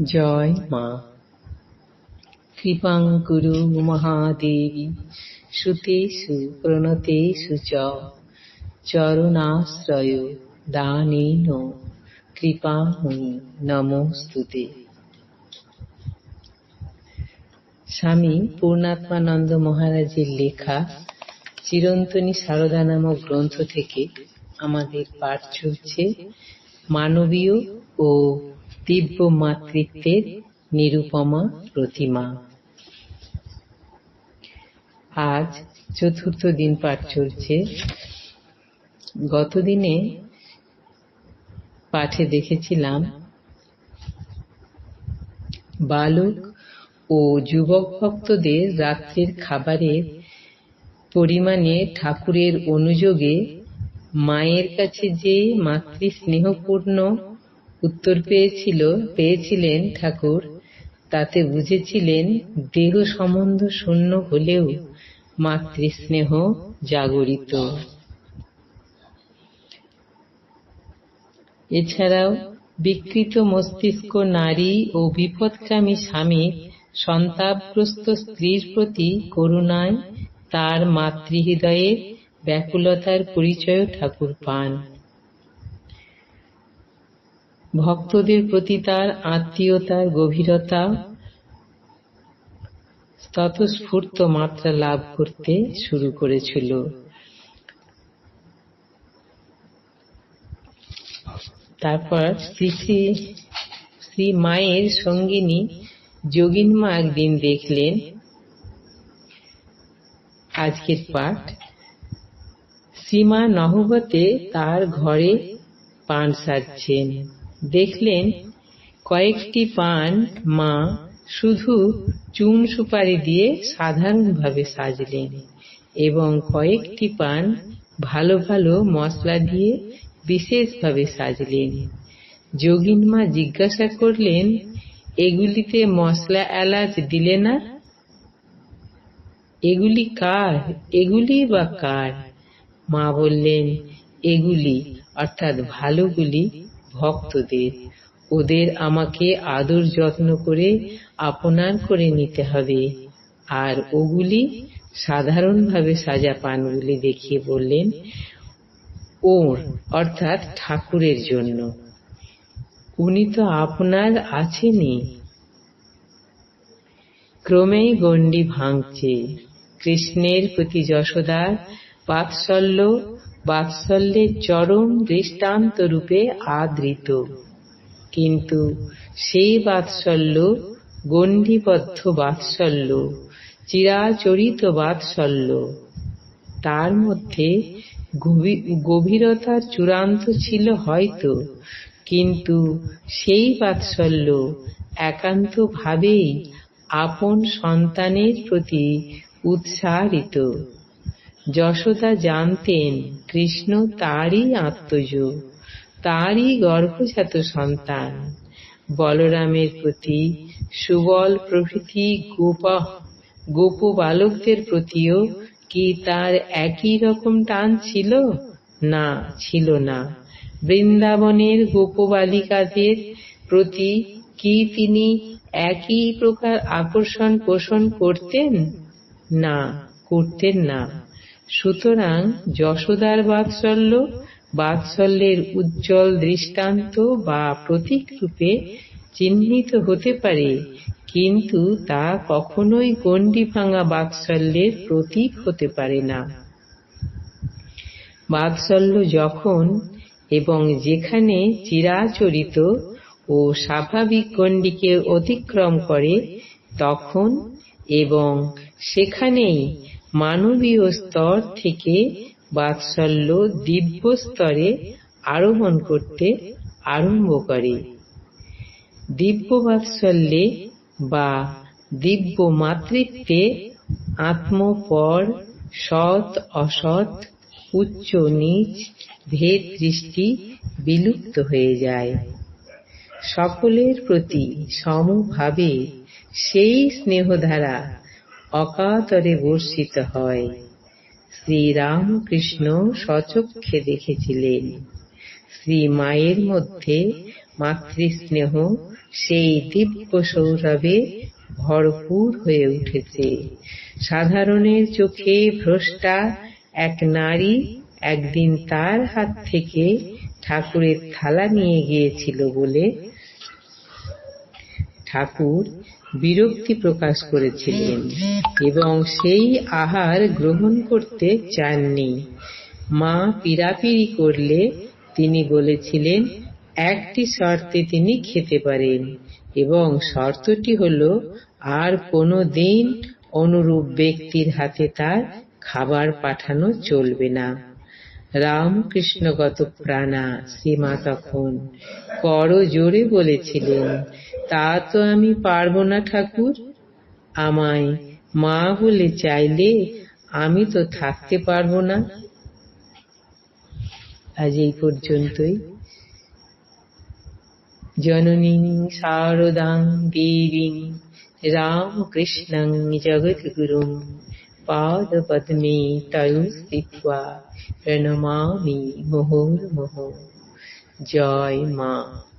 জয় মা। কৃপাং কুরু মহাদেবী, শ্রুতেষু, প্রণতেষু চ, চরণাশ্রয় দানেন। কৃপাময়ী নমস্তুতে। স্বামী পূর্ণাত্মানন্দ মহারাজের লেখা চিরন্তনী সারদা নামক গ্রন্থ থেকে আমাদের পাঠ চলছে। মানবীয় ও দিব্য মাতৃত্বের নিরুপমা প্রতিমা। আজ চতুর্থ দিন পাঠ চলছে। গতদিনে পাঠে দেখেছিলাম, বালক ও যুবক ভক্তদের রাত্রের খাবারের পরিমাণে ঠাকুরের অনুযোগে মায়ের কাছে যে মাতৃ স্নেহপূর্ণ উত্তর পেয়েছিল, পেয়েছিলেন ঠাকুর। তাতে বুঝেছিলেন, দেহ সম্বন্ধ শূন্য হলেও মাতৃস্নেহ জাগরিত। এছাড়াও, বিকৃত মস্তিষ্ক নারী ও বিপদকামী স্বামীর সন্তাপগ্রস্ত স্ত্রীর প্রতি করুণায় তার মাতৃহৃদয়ের ব্যাকুলতার পরিচয় ঠাকুর পান। ভক্তদের প্রতি তার আত্মীয়তার গভীরতা স্বতঃস্ফূর্ত মাত্রা লাভ করতে শুরু করেছিল। তারপর শ্রী শ্রী মায়ের সঙ্গিনী যোগিন মা একদিন দেখলেন, আজকের পাঠ, শ্রীমা নহবতে তার ঘরে পান সাজছেন দেখলেন কয়েকটি পান মা শুধু চুন সুপারি দিয়ে সাধারণভাবে সাজলেন এবং কয়েকটি পান ভালো ভালো মশলা দিয়ে বিশেষভাবে সাজলেন। যোগিন মা জিজ্ঞাসা করলেন, এগুলিতে মশলা এলাচ দিলে না? এগুলি কার? এগুলি বা কার? মা বললেন, এগুলি, অর্থাৎ ভালোগুলি ভক্তদের। ওদের আমাকে আদর যত্ন করে আপনার করে নিতে হবে। আর ওগুলি সাধারণভাবে সাজা পানগুলি দেখিয়ে বললেন, ওর, অর্থাৎ ঠাকুরের জন্য। উনি তো আপনার আছেনই। ক্রমেই গণ্ডি ভাঙছে। কৃষ্ণের প্রতি যশোদার বাৎসল্য বাৎসল্যের চরম দৃষ্টান্ত রূপে আদৃত। কিন্তু সেই বাৎসল্য, গণ্ডিবদ্ধ বাৎসল্য, চিরাচরিত বাৎসল্য, তার মধ্যে গভীরতার চূড়ান্ত ছিল হয়তো, কিন্তু সেই বাৎসল্য একান্তভাবেই আপন সন্তানের প্রতি উৎসারিত যশোদা জানতেন, কৃষ্ণ তারই আত্মজ, তারই গর্ভজাত সন্তান। বলরামের প্রতি সুবল প্রভৃতি গোপা বালকদের প্রতিও কি তার একই রকম টান ছিল? না ছিল না। বৃন্দাবনের গোপবালিকাদের প্রতি কি তিনি একই প্রকার আকর্ষণ পোষণ করতেন? না করতেন না। সুতরাং যশোদার বাৎসল্য, বাৎসল্যের উজ্জ্বল দৃষ্টান্ত বা প্রতীক রূপে চিহ্নিত হতে পারে, কিন্তু তা কখনোই গণ্ডি ভাঙা বাৎসল্যের প্রতীক হতে পারে না। বাৎসল্য যখন এবং যেখানে চিরাচরিত ও স্বাভাবিক গণ্ডিকে অতিক্রম করে, তখন এবং সেখানেই মানবীয় স্তর থেকে বাৎসল্য দিব্য স্তরে আরোহণ করতে আরম্ভ করে। দিব্য বাৎসল্যে বা দিব্য মাতৃত্বে আত্মপর, সৎ, অসৎ, উচ্চ, নিচ, ভেদ, দৃষ্টি বিলুপ্ত হয়ে যায়। সকলের প্রতি সমভাবে সেই স্নেহধারা অকাতরে বর্ষিত হয়। শ্রীরামকৃষ্ণ সচক্ষে দেখেছিলেন। শ্রী মায়ের মধ্যে মাতৃস্নেহ সেই দিব্য সৌরভে ভরপুর হয়ে উঠেছে। সাধারণের চোখে ভ্রষ্টা এক নারী একদিন তার হাত থেকে ঠাকুরের থালা নিয়ে গিয়েছিল বলে ঠাকুর বিরক্তি প্রকাশ করেছিলেন এবং সেই আহার গ্রহণ করতে চাননি। মা পীড়াপিড়ি করলে তিনি বলেছিলেন, একটি শর্তে তিনি খেতে পারেন এবং শর্তটি হল, আর কোনো দিন অনুরূপ ব্যক্তির হাতে তার খাবার পাঠানো চলবে না। রামকৃষ্ণগত প্রাণা সীমা তখন কর জোরে বলেছিলেন, তা তো আমি পারব না ঠাকুর। আমায় মা বলে চাইলে আমি তো থাকতে পারব না। আজ এই পর্যন্তই। জননীং শারদাং দেবীং রামকৃষ্ণং জগদ্গুরুং। पाद पादपद्मे तरुं स्थित्वा प्रणमामि मुहुर्मुहुः। जय माँ।